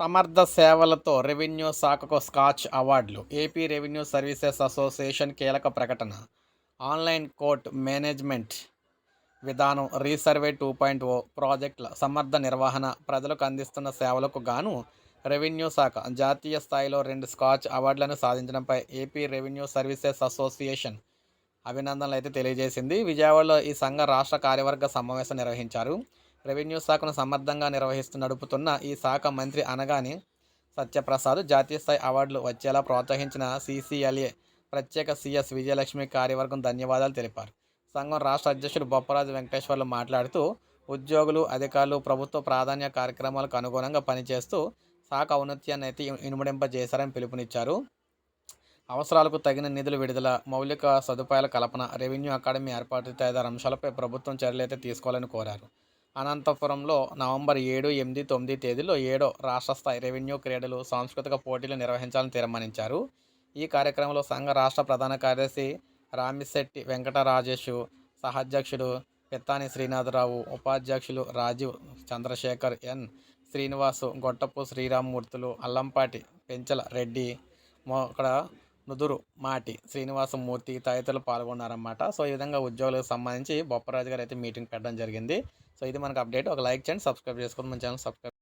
సమర్థ సేవలతో రెవెన్యూ శాఖకు స్కాచ్ అవార్డులు. ఏపీ రెవెన్యూ సర్వీసెస్ అసోసియేషన్ కీలక ప్రకటన. ఆన్లైన్ కోర్ట్ మేనేజ్మెంట్ విధానం రీసర్వే టూ పాయింట్ ఓ ప్రాజెక్టుల సమర్థ నిర్వహణ ప్రజలకు అందిస్తున్న సేవలకు గాను రెవెన్యూ శాఖ జాతీయ స్థాయిలో రెండు స్కాచ్ అవార్డులను సాధించడంపై ఏపీ రెవెన్యూ సర్వీసెస్ అసోసియేషన్ అభినందనలు అయితే తెలియజేసింది. విజయవాడలో ఈ సంఘ రాష్ట్ర కార్యవర్గ సమావేశం నిర్వహించారు. రెవెన్యూ శాఖను సమర్థంగా నిర్వహిస్తూ నడుపుతున్న ఈ శాఖ మంత్రి అనగాని సత్యప్రసాద్ జాతీయ స్థాయి అవార్డులు వచ్చేలా ప్రోత్సహించిన సీసీఎల్ఏ ప్రత్యేక సీఎస్ విజయలక్ష్మి కార్యవర్గం ధన్యవాదాలు తెలిపారు. సంఘం రాష్ట్ర అధ్యక్షుడు బొప్పరాజు వెంకటేశ్వర్లు మాట్లాడుతూ ఉద్యోగులు అధికారులు ప్రభుత్వ ప్రాధాన్య కార్యక్రమాలకు అనుగుణంగా పనిచేస్తూ శాఖ ఔన్నత్యాన్ని అయితే ఇనుమడింపజేశారని పిలుపునిచ్చారు. అవసరాలకు తగిన నిధులు విడుదల మౌలిక సదుపాయాల కల్పన రెవెన్యూ అకాడమీ ఏర్పాటు తదితర అంశాలపై ప్రభుత్వం చర్యలైతే తీసుకోవాలని కోరారు. అనంతపురంలో నవంబర్ ఏడు ఎనిమిది తొమ్మిది తేదీలో ఏడో రాష్ట్ర స్థాయి రెవెన్యూ క్రీడలు సాంస్కృతిక పోటీలు నిర్వహించాలని తీర్మానించారు. ఈ కార్యక్రమంలో సంఘ రాష్ట్ర ప్రధాన కార్యదర్శి రామిశెట్టి వెంకటరాజేషు సహాధ్యక్షుడు పిత్తాని శ్రీనాథరావు ఉపాధ్యక్షులు రాజీవ్ చంద్రశేఖర్ ఎన్. శ్రీనివాసు గొట్టపు శ్రీరామ్మూర్తులు అల్లంపాటి పెంచల రెడ్డి అక్కడ నుదురు మాటి శ్రీనివాసమూర్తి తదితరులు పాల్గొన్నారన్నమాట. సో ఈ విధంగా ఉద్యోగులకు సంబంధించి బొప్పరాజు గారు అయితే మీటింగ్ పెట్టడం జరిగింది. సో ఇది మనకు అప్డేట్. ఒక లైక్ చేయండి సబ్స్క్రైబ్ చేసుకోండి. మన ఛానల్ సబ్స్క్రైబ్